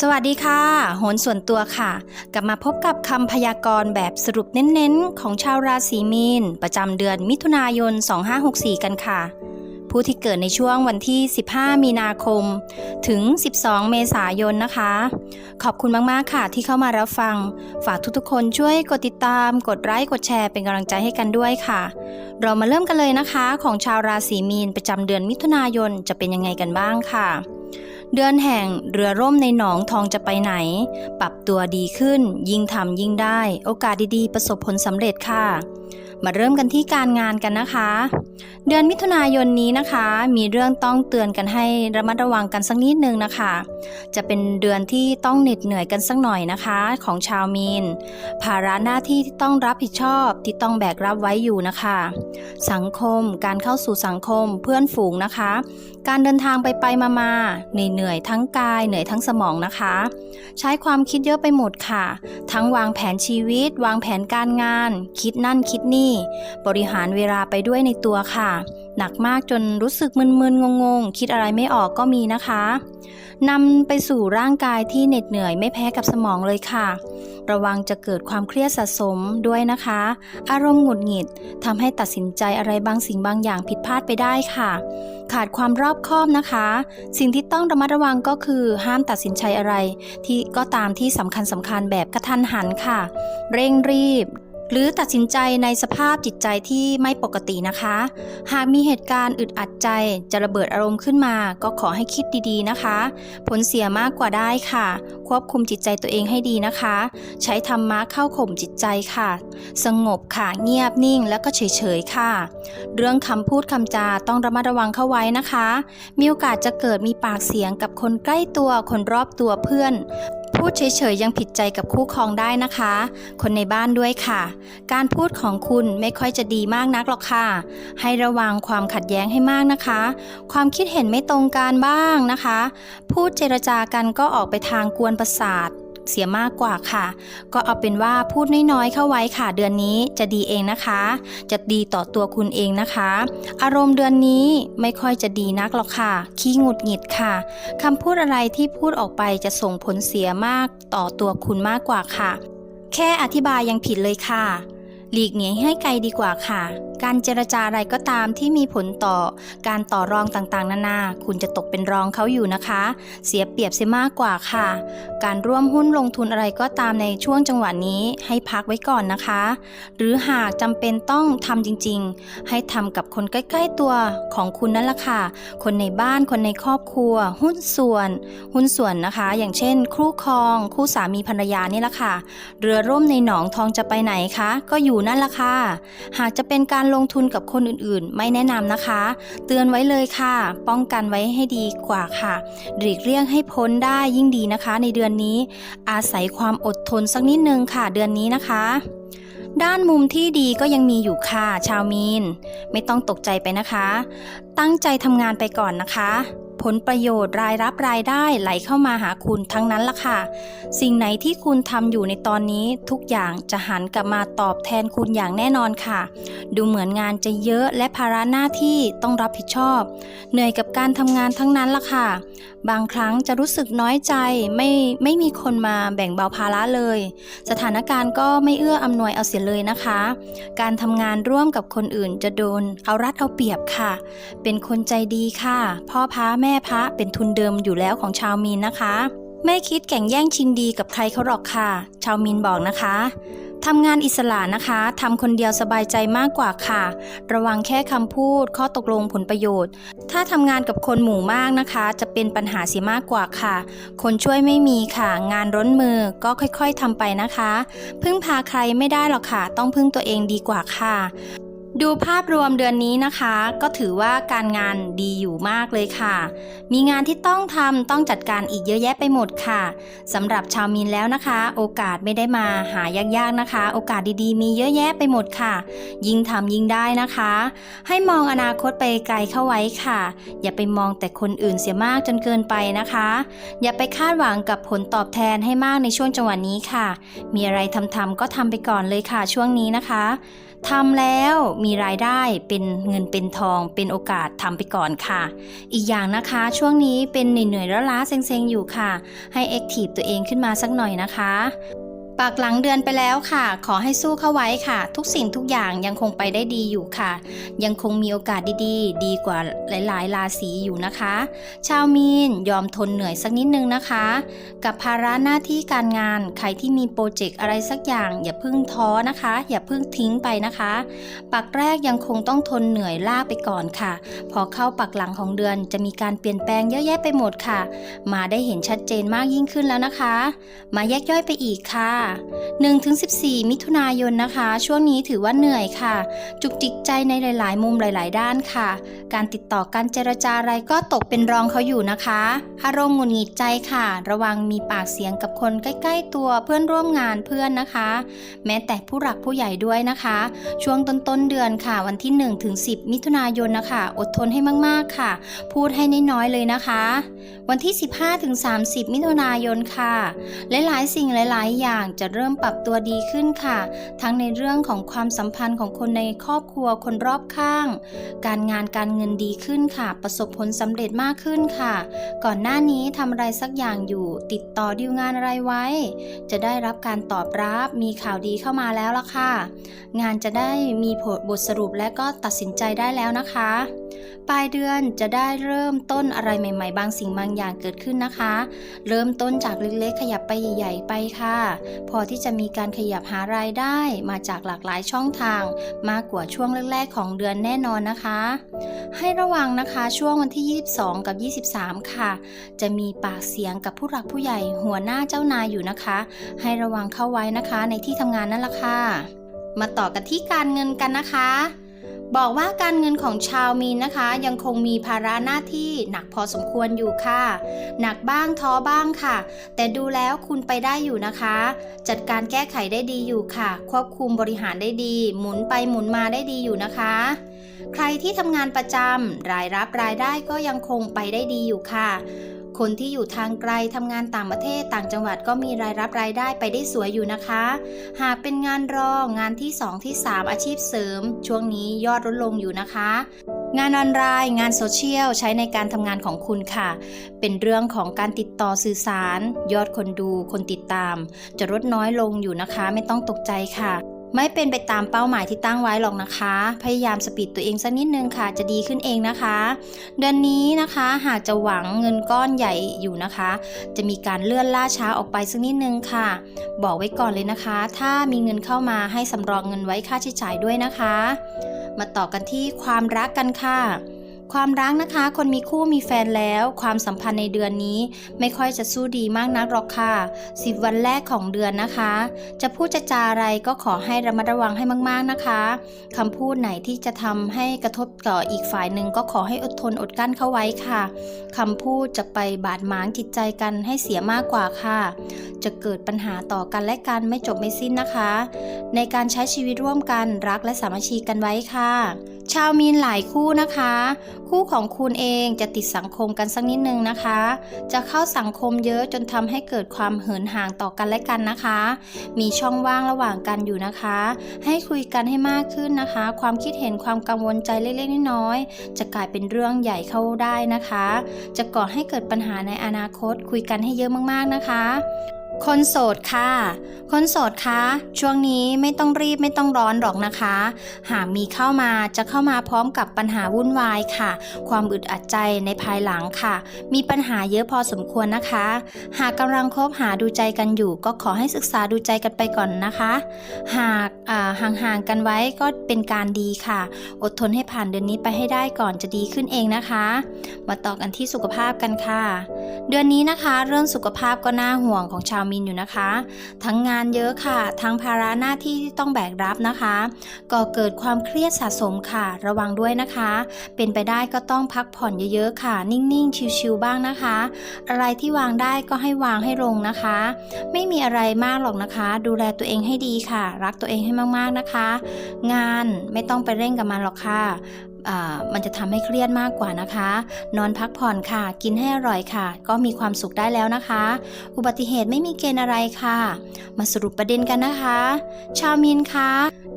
สวัสดีค่ะ โหนส่วนตัวค่ะ กลับมาพบกับคำพยากรณ์แบบสรุปเน้นๆ ของชาวราศีมีน ประจำเดือนมิถุนายน 2564 กันค่ะ ผู้ที่เกิดในช่วงวันที่ 15 มีนาคม ถึง 12 เมษายนนะคะ ขอบคุณมาก ๆ ค่ะที่เข้ามารับฟัง ฝากทุกๆ คนช่วยกดติดตาม กดไลค์ กดแชร์เป็นกำลังใจให้กันด้วยค่ะ เรามาเริ่มกันเลยนะคะ ของชาวราศีมีนประจำเดือนมิถุนายนจะเป็นยังไงกันบ้างค่ะ เดือนแห่งเรือร่มในหนองทองจะไปไหน ปรับตัวดีขึ้น ยิ่งทำยิ่งได้ โอกาสดีๆ ประสบผลสำเร็จค่ะ มาเริ่มกันที่การงานกันนะคะ เดือนมิถุนายนนี้นะคะ มีเรื่องต้องเตือนกันให้ระมัดระวังกันสักนิดนึงนะคะ จะเป็นเดือนที่ต้องเหน็ดเหนื่อยกันสักหน่อยนะคะ ของชาวมีน ภาระหน้าที่ที่ต้องรับผิดชอบที่ต้องแบกรับไว้อยู่นะคะ สังคมการเข้าสู่สังคมเพื่อนฝูงนะคะ การเดินทางไปไปมามาเหนื่อยเหนื่อยทั้งกายเหนื่อยทั้งสมองนะคะ ใช้ความคิดเยอะไปหมดค่ะ ทั้งวางแผนชีวิต วางแผนการงาน คิดนั่นคิดนี่ บริหารเวลาไปด้วยในตัวค่ะ หนักมากจนรู้สึกมึนๆงงๆ คิดอะไรไม่ออกก็มีนะคะนำไปสู่ร่างกายที่เหน็ดเหนื่อยไม่แพ้กับสมองเลยค่ะ ระวังจะเกิดความเครียดสะสมด้วยนะคะ อารมณ์หงุดหงิดทำให้ตัดสินใจอะไรบางสิ่งบางอย่างผิดพลาดไปได้ค่ะ ขาดความรอบคอบนะคะ สิ่งที่ต้องระมัดระวังก็คือห้ามตัดสินใจอะไร ที่ก็ตามที่สำคัญสำคัญแบบกระทันหันค่ะ เร่งรีบ หรือตัดสินใจในสภาพจิตใจที่ไม่ปกตินะคะ หากมีเหตุการณ์อึดอัดใจจะระเบิดอารมณ์ขึ้นมา ก็ขอให้คิดดีๆนะคะ ผลเสียมากกว่าได้ค่ะ ควบคุมจิตใจตัวเองให้ดีนะคะ ใช้ธรรมะเข้าข่มจิตใจค่ะ สงบค่ะเงียบนิ่งแล้วก็เฉยๆค่ะ เรื่องคำพูดคำจาต้องระมัดระวังเข้าไว้นะคะ มีโอกาสจะเกิดมีปากเสียงกับคนใกล้ตัวคนรอบตัวเพื่อน พูดเฉยๆยังผิดใจกับคู่ครองได้นะคะ คนในบ้านด้วยค่ะ การพูดของคุณไม่ค่อยจะดีมากนักหรอกค่ะ ให้ระวังความขัดแย้งให้มากนะคะ ความคิดเห็นไม่ตรงกันบ้างนะคะ พูดเจรจากันก็ออกไปทางกวนประสาท เสียมากกว่าค่ะ ก็เอาเป็นว่าพูดน้อยๆเข้าไว้ค่ะ เดือนนี้จะดีเองนะคะ จะดีต่อตัวคุณเองนะคะ อารมณ์เดือนนี้ไม่ค่อยจะดีนักหรอกค่ะ ขี้หงุดหงิดค่ะคำพูดอะไรที่พูดออกไปจะส่งผลเสียมากต่อตัวคุณมากกว่าค่ะ แค่อธิบายยังผิดเลยค่ะ หลีกหนีให้ไกลดีกว่าค่ะ การเจรจาอะไรก็ตามที่มีผลต่อการต่อรองต่างๆ นานา คุณจะตกเป็นรองเขาอยู่นะคะ เสียเปรียบเสียมากกว่าค่ะ การร่วมหุ้นลงทุนอะไรก็ตามในช่วงจังหวะนี้ให้พักไว้ก่อนนะคะ หรือหากจำเป็นต้องทำจริงๆ ให้ทำกับคนใกล้ ๆตัวของคุณนั่นแหละค่ะ คนในบ้านคนในครอบครัว หุ้นส่วน หุ้นส่วนนะคะ อย่างเช่น คู่ครอง คู่สามีภรรยานี่แหละค่ะ เรือร่มในหนองทองจะไปไหนคะ ก็อยู่นั่นแหละค่ะ หากจะเป็นการลงทุนกับคนอื่นๆ ไม่แนะนำนะคะ เตือนไว้เลยค่ะ ป้องกันไว้ให้ดีกว่าค่ะหลีกเลี่ยงให้พ้นได้ยิ่งดีนะคะ ในเดือนนี้ อาศัยความอดทนสักนิดนึงค่ะเดือนนี้นะคะด้านมุมที่ดีก็ยังมีอยู่ค่ะชาวมีน ไม่ต้องตกใจไปนะคะ ตั้งใจทำงานไปก่อนนะคะ ผลประโยชน์รายรับรายได้ไหลเข้ามาหาคุณทั้งนั้นละค่ะ สิ่งไหนที่คุณทำอยู่ในตอนนี้ทุกอย่างจะหันกลับมาตอบแทนคุณอย่างแน่นอนค่ะ ดูเหมือนงานจะเยอะและภาระหน้าที่ต้องรับผิดชอบ เหนื่อยกับการทำงานทั้งนั้นละค่ะ บางครั้งจะรู้สึกน้อยใจไม่ไม่มีคนมาแบ่งเบาภาระเลย สถานการณ์ก็ไม่เอื้ออำนวยเอาเสียเลยนะคะ การทำงานร่วมกับคนอื่นจะโดนเอารัดเอาเปรียบค่ะเป็นคนใจดีค่ะ พ่อพระแม่พระเป็นทุนเดิมอยู่แล้วของชาวมีนนะคะ ไม่คิดแข่งแย่งชิงดีกับใครเขาหรอกค่ะ ชาวมีนบอกนะคะทำงานอิสระนะคะทำคนเดียวสบายใจมากกว่าค่ะ ระวังแค่คำพูด ข้อตกลงผลประโยชน์ ถ้าทำงานกับคนหมู่มากนะคะ จะเป็นปัญหาเสียมากกว่าค่ะ คนช่วยไม่มีค่ะ งานร้นมือก็ค่อยๆทำไปนะคะ พึ่งพาใครไม่ได้หรอกค่ะ ต้องพึ่งตัวเองดีกว่าค่ะ ดูภาพรวมเดือนนี้นะคะ ก็ถือว่าการงานดีอยู่มากเลยค่ะ มีงานที่ต้องทำต้องจัดการอีกเยอะแยะไปหมดค่ะสำหรับชาวมีนแล้วนะคะ โอกาสไม่ได้มาหายากๆนะคะ โอกาสดีๆ มีเยอะแยะไปหมดค่ะ ยิ่งทำยิ่งได้นะคะ ให้มองอนาคตไปไกลเข้าไว้ค่ะ อย่าไปมองแต่คนอื่นเสียมากจนเกินไปนะคะ อย่าไปคาดหวังกับผลตอบแทนให้มากในช่วงจังหวะนี้ค่ะ มีอะไรทำๆก็ทำไปก่อนเลยค่ะช่วงนี้นะคะ ทำแล้วมีรายได้เป็นเงินเป็นทองเป็นโอกาสทำไปก่อนค่ะ อีกอย่างนะคะช่วงนี้เป็นเหนื่อยๆล้วล้าๆเซ็งๆอยู่ค่ะ ให้แอคทีฟตัวเองขึ้นมาสักหน่อยนะคะ ปากหลังเดือนไปแล้วค่ะ ขอให้สู้เข้าไว้ค่ะ ทุกสิ่งทุกอย่างยังคงไปได้ดีอยู่ค่ะ ยังคงมีโอกาสดีๆ ดีกว่าหลายๆ ราศีอยู่นะคะ ชาวมีนยอมทนเหนื่อยสักนิดนึงนะคะ กับภาระหน้าที่การงาน ใครที่มีโปรเจกต์อะไรสักอย่าง อย่าเพิ่งท้อนะคะ อย่าเพิ่งทิ้งไปนะคะปักแรกยังคงต้องทนเหนื่อยล่าไปก่อนค่ะ พอเข้าปักหลังของเดือนจะมีการเปลี่ยนแปลงเยอะแยะไปหมดค่ะ มาได้เห็นชัดเจนมากยิ่งขึ้นแล้วนะคะ มาแยกย่อยไปอีกค่ะ1-14 มิถุนายนนะคะ ช่วงนี้ถือว่าเหนื่อยค่ะ จุกจิกใจในหลาย ๆ มุมหลาย ๆ ด้านค่ะ การติดต่อการเจรจาอะไรก็ตกเป็นรองเขาอยู่นะคะ อารมณ์หงุดหงิดใจค่ะ ระวังมีปากเสียงกับคนใกล้ ๆ ตัวเพื่อนร่วมงานเพื่อนนะคะ แม้แต่ผู้หลักผู้ใหญ่ด้วยนะคะ ช่วงต้น ๆ เดือนค่ะ วันที่1ถึง10 มิถุนายนนะคะ อดทนให้มาก ๆ ค่ะ พูดให้น้อยๆเลยนะคะ วันที่ 15ถึง30 มิถุนายนค่ะ หลาย ๆ สิ่งหลาย ๆ อย่างจะเริ่มปรับตัวดีขึ้นค่ะ ทั้งในเรื่องของความสัมพันธ์ของคนในครอบครัวคนรอบข้าง การงานการเงินดีขึ้นค่ะ ประสบผลสำเร็จมากขึ้นค่ะ ก่อนหน้านี้ทำอะไรสักอย่างอยู่ติดต่อดีลงานอะไรไว้ จะได้รับการตอบรับมีข่าวดีเข้ามาแล้วล่ะค่ะ งานจะได้มีผลบทสรุปและก็ตัดสินใจได้แล้วนะคะ ปลายเดือนจะได้เริ่มต้นอะไรใหม่ ๆ บางสิ่งบางอย่างเกิดขึ้นนะคะ เริ่มต้นจากเล็กๆ ขยับไปใหญ่ ๆ ไปค่ะ พอที่จะมีการขยับหารายได้มาจากหลากหลายช่องทาง มากกว่าช่วงแรกๆ ของเดือนแน่นอนนะคะ ให้ระวังนะคะช่วงวันที่ 22 กับ 23 ค่ะ จะมีปากเสียงกับผู้หลักผู้ใหญ่หัวหน้าเจ้านายอยู่นะคะ ให้ระวังเข้าไว้นะคะในที่ทำงานนั่นแหละค่ะมาต่อกันที่การเงินกันนะคะ บอกว่าการเงินของชาวมีนนะคะ ยังคงมีภาระหน้าที่หนักพอสมควรอยู่ค่ะ หนักบ้างท้อบ้างค่ะ แต่ดูแล้วคุณไปได้อยู่นะคะ จัดการแก้ไขได้ดีอยู่ค่ะ ควบคุมบริหารได้ดี หมุนไปหมุนมาได้ดีอยู่นะคะ ใครที่ทำงานประจำรายรับรายได้ก็ยังคงไปได้ดีอยู่ค่ะ คนที่อยู่ทางไกลทำงานต่างประเทศต่างจังหวัดก็มีรายรับรายได้ไปได้สวยอยู่นะคะ หากเป็นงานรองงานที่ 2 ที่ 3 อาชีพเสริม ช่วงนี้ยอดลดลงอยู่นะคะ งานออนไลน์ งานโซเชียลใช้ในการทำงานของคุณค่ะ เป็นเรื่องของการติดต่อสื่อสาร ยอดคนดูคนติดตาม จะลดน้อยลงอยู่นะคะ ไม่ต้องตกใจค่ะ ไม่เป็นไปตามเป้าหมายที่ตั้งไว้หรอกนะคะ พยายามสปีดตัวเองสักนิดนึงค่ะ จะดีขึ้นเองนะคะ เดือนนี้นะคะหากจะหวังเงินก้อนใหญ่อยู่นะคะ จะมีการเลื่อนล่าช้าออกไปสักนิดนึงค่ะ บอกไว้ก่อนเลยนะคะ ถ้ามีเงินเข้ามาให้สำรองเงินไว้ค่าใช้จ่ายด้วยนะคะ มาต่อกันที่ความรักกันค่ะ ความรักนะคะคนมีคู่มีแฟนแล้ว ความสัมพันธ์ในเดือนนี้ ไม่ค่อยจะสู้ดีมากนักหรอกค่ะสิบวันแรกของเดือนนะคะ จะพูดจะจาอะไรก็ขอให้ระมัดระวังให้มากๆนะคะคำพูดไหนที่จะทำให้กระทบต่ออีกฝ่ายหนึ่งก็ขอให้อดทนอดกั้นเข้าไว้ค่ะคำพูดจะไปบาดหมางจิตใจกันให้เสียมากกว่าค่ะ จะเกิดปัญหาต่อกันและกันไม่จบไม่สิ้นนะคะ ในการใช้ชีวิตร่วมกันรักและสามัคคีกันไว้ค่ะ ชาวมีนหลายคู่นะคะ คู่ของคุณเองจะติดสังคมกันสักนิดนึงนะคะ จะเข้าสังคมเยอะจนทำให้เกิดความเหินห่างต่อกันและกันนะคะ มีช่องว่างระหว่างกันอยู่นะคะ ให้คุยกันให้มากขึ้นนะคะ ความคิดเห็นความกังวลใจเล็กๆน้อยๆจะกลายเป็นเรื่องใหญ่เข้าได้นะคะ จะก่อให้เกิดปัญหาในอนาคตคุยกันให้เยอะมากๆนะคะ คนโสดค่ะ คนโสดคะ ช่วงนี้ไม่ต้องรีบไม่ต้องร้อนหรอกนะคะ หากมีเข้ามาจะเข้ามาพร้อมกับปัญหาวุ่นวายค่ะ ความอึดอัดใจในภายหลังค่ะ มีปัญหาเยอะพอสมควรนะคะ หากกำลังคบหาดูใจกันอยู่ ก็ขอให้ศึกษาดูใจกันไปก่อนนะคะ หากห่างๆกันไว้ก็เป็นการดีค่ะ อดทนให้ผ่านเดือนนี้ไปให้ได้ก่อนจะดีขึ้นเองนะคะ มาต่อกันที่สุขภาพกันค่ะ เดือนนี้นะคะ เรื่องสุขภาพก็น่าห่วงของชาวมินอยู่นะคะ ทั้งงานเยอะค่ะ ทั้งภาระหน้าที่ที่ต้องแบกรับนะคะก่อเกิดความเครียดสะสมค่ะ ระวังด้วยนะคะ เป็นไปได้ก็ต้องพักผ่อนเยอะๆค่ะ นิ่งๆ ชิวๆบ้างนะคะ อะไรที่วางได้ก็ให้วางให้ลงนะคะ ไม่มีอะไรมากหรอกนะคะ ดูแลตัวเองให้ดีค่ะ รักตัวเองให้มากๆนะคะ งานไม่ต้องไปเร่งกับมันหรอกค่ะ มันจะทำให้เครียดมากกว่านะคะ นอนพักผ่อนค่ะ กินให้อร่อยค่ะ ก็มีความสุขได้แล้วนะคะ อุบัติเหตุไม่มีเกณฑ์อะไรค่ะ มาสรุปประเด็นกันนะคะ ชาวมีนคะ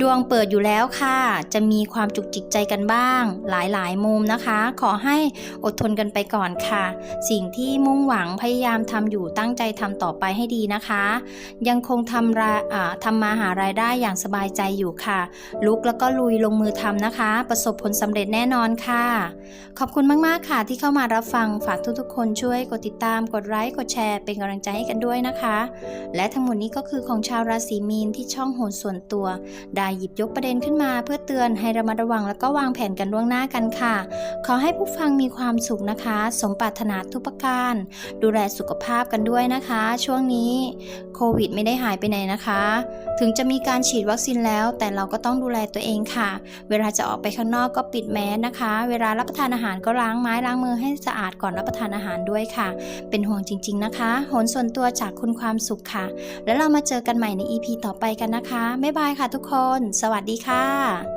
ดวงเปิดอยู่แล้วค่ะ จะมีความจุกจิกใจกันบ้าง หลายๆ มุมนะคะ ขอให้อดทนกันไปก่อนค่ะ สิ่งที่มุ่งหวังพยายามทำอยู่ตั้งใจทำต่อไปให้ดีนะคะ ยังคงทำราอ่าทำมาหารายได้อย่างสบายใจอยู่ค่ะ ลุกแล้วก็ลุยลงมือทำนะคะ ประสบผลสำเร็จแน่นอนค่ะ ขอบคุณมากๆค่ะ ที่เข้ามารับฟังฝากทุกๆ คนช่วยกดติดตามกดไลค์กดแชร์เป็นกำลังใจให้กันด้วยนะคะ และทั้งหมดนี้ก็คือของชาวราศีมีนที่ช่องโหนส่วนตัวได้หยิบยกประเด็นขึ้นมา เพื่อเตือนให้ระมัดระวังแล้วก็วางแผนกันล่วงหน้ากันค่ะ ขอให้ผู้ฟังมีความสุขนะคะ สมปรารถนาทุกประการ ดูแลสุขภาพกันด้วยนะคะ ช่วงนี้โควิดไม่ได้หายไปไหนนะคะ ถึงจะมีการฉีดวัคซีนแล้ว แต่เราก็ต้องดูแลตัวเองค่ะ เวลาจะออกไปข้างนอกก็ปิดแมสนะคะ เวลารับประทานอาหารก็ล้างไม้ล้างมือให้สะอาดก่อนรับประทานอาหารด้วยค่ะ เป็นห่วงจริง ๆนะคะโหนส่วนตัวจากคุณความสุขค่ะ แล้วเรามาเจอกันใหม่ใน EP ต่อไปกันนะคะ บ๊ายบายค่ะทุกคนสวัสดีค่ะ